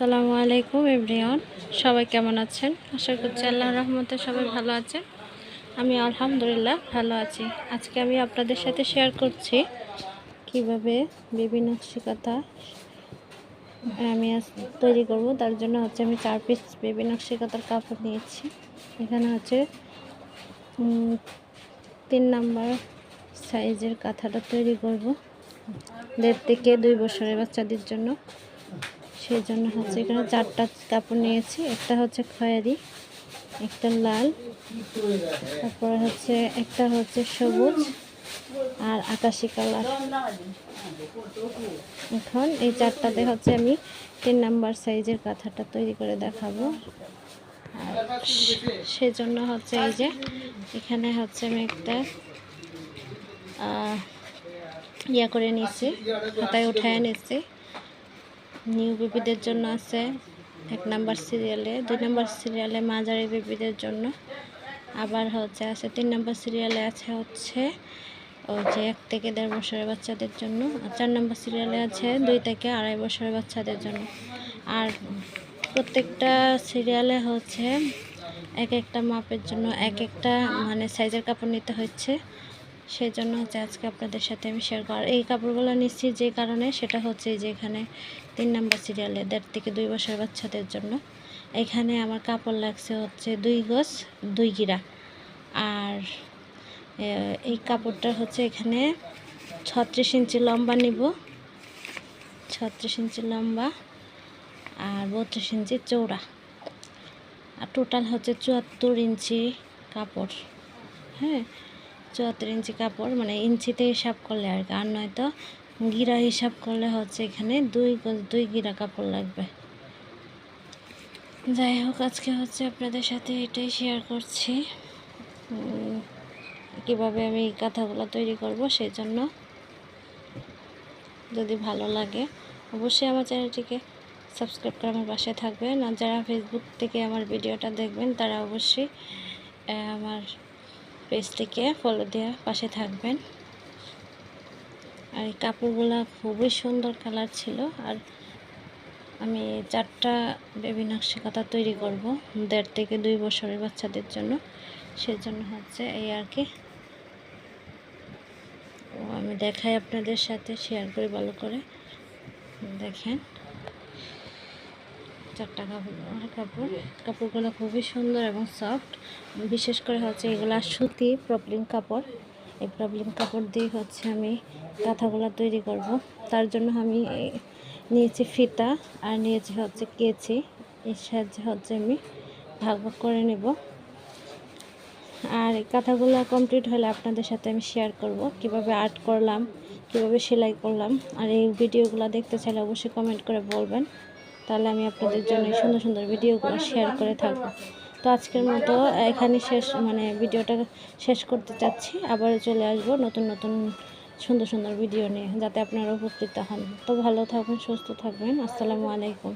আসসালামু আলাইকুম এভরিওয়ান, সবাই কেমন আছেন? আশা করছি আল্লাহ রহমতে সবাই ভালো আছেন। আমি আলহামদুলিল্লাহ ভালো আছি। আজকে আমি আপনাদের সাথে শেয়ার করছি কীভাবে বেবি নকশিকাতা আমি আজ তৈরি করব। তার জন্য হচ্ছে আমি চার পিস বেবি নকশিকাতার কাপড় নিয়েছি। এখানে হচ্ছে তিন নাম্বার সাইজের কাঁথাটা তৈরি করব। দেড় থেকে দুই বছরের বাচ্চাদের জন্য। সেই জন্য হচ্ছে এখানে চারটা কাপড় নিয়েছি। একটা হচ্ছে খয়েরি, একটা লাল, তারপরে হচ্ছে একটা হচ্ছে সবুজ আর আকাশি কালার। এখন এই চারটাতে হচ্ছে আমি তিন নাম্বার সাইজের কাঁথাটা তৈরি করে দেখাবো। সেজন্য হচ্ছে এই যে এখানে হচ্ছে আমি একটা ইয়া করে নিয়েছি, হাতায় উঠায় নিয়েছি। নিউ বেবিদের জন্য আছে। এক নাম্বার সিরিয়ালে, দুই নাম্বার সিরিয়ালে মাঝারি বেবিদের জন্য আবার হচ্ছে আছে। তিন নাম্বার সিরিয়ালে আছে হচ্ছে ওই যে এক থেকে দেড় বছরের বাচ্চাদের জন্য আর চার নাম্বার সিরিয়ালে আছে দুই থেকে আড়াই বছরের বাচ্চাদের জন্য। আর প্রত্যেকটা সিরিয়ালে হচ্ছে এক একটা মাপের জন্য এক একটা মানে সাইজের কাপড় নিতে হচ্ছে। সেই জন্য হচ্ছে আজকে আপনাদের সাথে আমি শেয়ার করার এই কাপড়গুলো নিচ্ছি যে কারণে সেটা হচ্ছে যে এখানে তিন নাম্বার সিরিয়ালে দেড় থেকে দুই বছর বাচ্চাদের জন্য। এখানে আমার কাপড় লাগছে হচ্ছে দুই গজ, দুই গিরা। আর এই কাপড়টা হচ্ছে এখানে ছত্রিশ ইঞ্চি লম্বা নিব। ছত্রিশ ইঞ্চি লম্বা আর বত্রিশ ইঞ্চি চৌড়া আর টোটাল হচ্ছে চুয়াত্তর ইঞ্চি কাপড়। হ্যাঁ? চুয়াত্তর ইঞ্চি কাপড় মানে ইঞ্চিতে হিসাব করলে আর কি। আর নয়তো গিরা হিসাব করলে হচ্ছে এখানে দুই দুই গিরা কাপড় লাগবে। যাই হোক, আজকে হচ্ছে আপনাদের সাথে এটাই শেয়ার করছি। কীভাবে আমি কাঁথাগুলো তৈরি করব সেই জন্য যদি ভালো লাগে, অবশ্যই আমার চ্যানেলটিকে সাবস্ক্রাইব করে আমার পাশে থাকবেন। আর যারা ফেসবুক থেকে আমার ভিডিওটা দেখবেন, তারা অবশ্যই আমার পেজটিকে ফলো দিয়ে পাশে থাকবেন। আর এই কাপড়গুলো খুবই সুন্দর কালার ছিল। আর আমি চারটা বেবি নকশি কাঁথা তৈরি করব দেড় থেকে দুই বছরের বাচ্চাদের জন্য। সেজন্য হচ্ছে এই আর কি। আমি দেখাই আপনাদের সাথে শেয়ার করি ভালো করে। দেখেন। চারটা কাপড় কাপড়। কাপড়গুলো খুবই সুন্দর এবং সফট বিশেষ করে হচ্ছে এগুলা সুতি প্রবলিং কাপড়। এই প্রবলিং কাপড় দিয়ে হচ্ছে আমি কাঁথাগুলো তৈরি করব। তার জন্য আমি নিয়েছি ফিতা আর নিয়েছি হচ্ছে কেচি। এর সাহায্যে হচ্ছে আমি ভাগ ভাগ করে নেব। আর কাঁথাগুলো কমপ্লিট হলে আপনাদের সাথে আমি শেয়ার করব। কীভাবে আর্ট করলাম, কীভাবে সেলাই করলাম। আর এই ভিডিওগুলো দেখতে চাইলে অবশ্যই কমেন্ট করে বলবেন। তাহলে আমি আপনাদের জন্য সুন্দর সুন্দর ভিডিওগুলো শেয়ার করে থাকব। তো আজকের মতো এখানে শেষ মানে ভিডিওটা শেষ করতে চাচ্ছি। আবার চলে আসব নতুন নতুন সুন্দর সুন্দর ভিডিও নিয়ে, যাতে আপনারা উপকৃত হন। তো ভালো থাকবেন, সুস্থ থাকবেন। আসসালামু আলাইকুম।